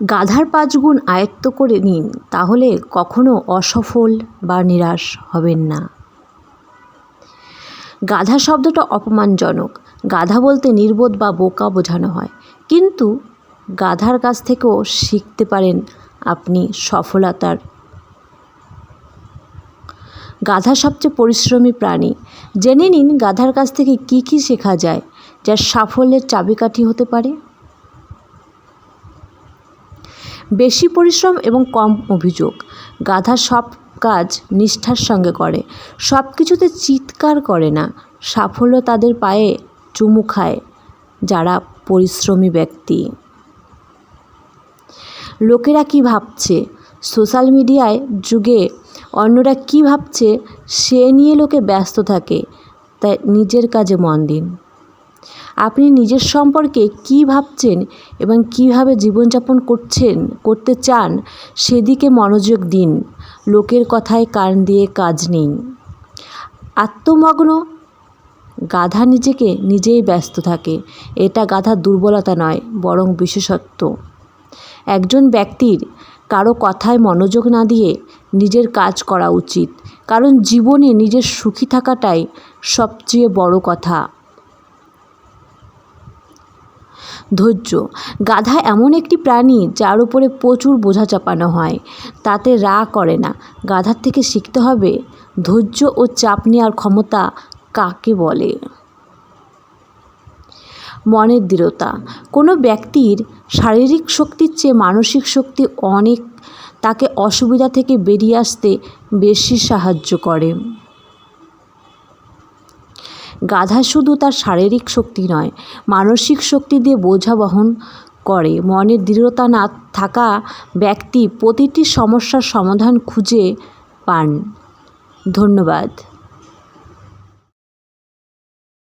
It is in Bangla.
গাধার পাঁচ গুণ আয়ত্ত করে নিন, তাহলে কখনো অসফল বা নিরাশ হবেন না। গাধা শব্দটা অপমানজনক। গাধা বলতে নির্বোধ বা বোকা বোঝানো হয়। কিন্তু গাধার কাছ থেকেও শিখতে পারেন আপনি সফলতার। গাধা সবচেয়ে পরিশ্রমী প্রাণী। জেনে নিন গাধার কাছ থেকে কি কি শেখা যায় যা সাফল্যের চাবিকাঠি হতে পারে। বেশি পরিশ্রম এবং কম অভিযোগ। গাধা সব কাজ নিষ্ঠার সঙ্গে করে। সব কিছুতে চিৎকার করে না। সাফল্য তাদের পায়ে চুমু খায় যারা পরিশ্রমী ব্যক্তি। লোকেরা কি ভাবছে? সোশ্যাল মিডিয়ায় যুগে অন্যরা কি ভাবছে? সে নিয়ে লোকে ব্যস্ত থাকে। তাই নিজের কাজে মন দিন। আপনি নিজের সম্পর্কে কি ভাবছেন এবং কীভাবে জীবনযাপন করছেন, করতে চান, সেদিকে মনোযোগ দিন। লোকের কথায় কান দিয়ে কাজ নিন। আত্মমগ্ন গাধা নিজেকে নিজেই ব্যস্ত থাকে। এটা গাধার দুর্বলতা নয়, বরং বিশেষত্ব। একজন ব্যক্তির কারও কথায় মনোযোগ না দিয়ে নিজের কাজ করা উচিত, কারণ জীবনে নিজের সুখী থাকাটাই সবচেয়ে বড় কথা। ধৈর্য। গাধা এমন একটি প্রাণী যার উপরে প্রচুর বোঝা চাপানো হয়। তাতে রা করে না। গাধার থেকে শিখতে হবে, ধৈর্য ও চাপ নেওয়ার ক্ষমতা কাকে বলে? মনের দৃঢ়তা। কোনো ব্যক্তির শারীরিক শক্তির চেয়ে মানসিক শক্তি অনেক, তাকে অসুবিধা থেকে বেরিয়ে আসতে বেশি সাহায্য করে। গাধা শুধু তার শারীরিক শক্তি নয়, মানসিক শক্তি দিয়ে বোঝা বহন করে। মনের দৃঢ়তা না থাকা ব্যক্তি প্রতিটি সমস্যার সমাধান খুঁজে পান। ধন্যবাদ।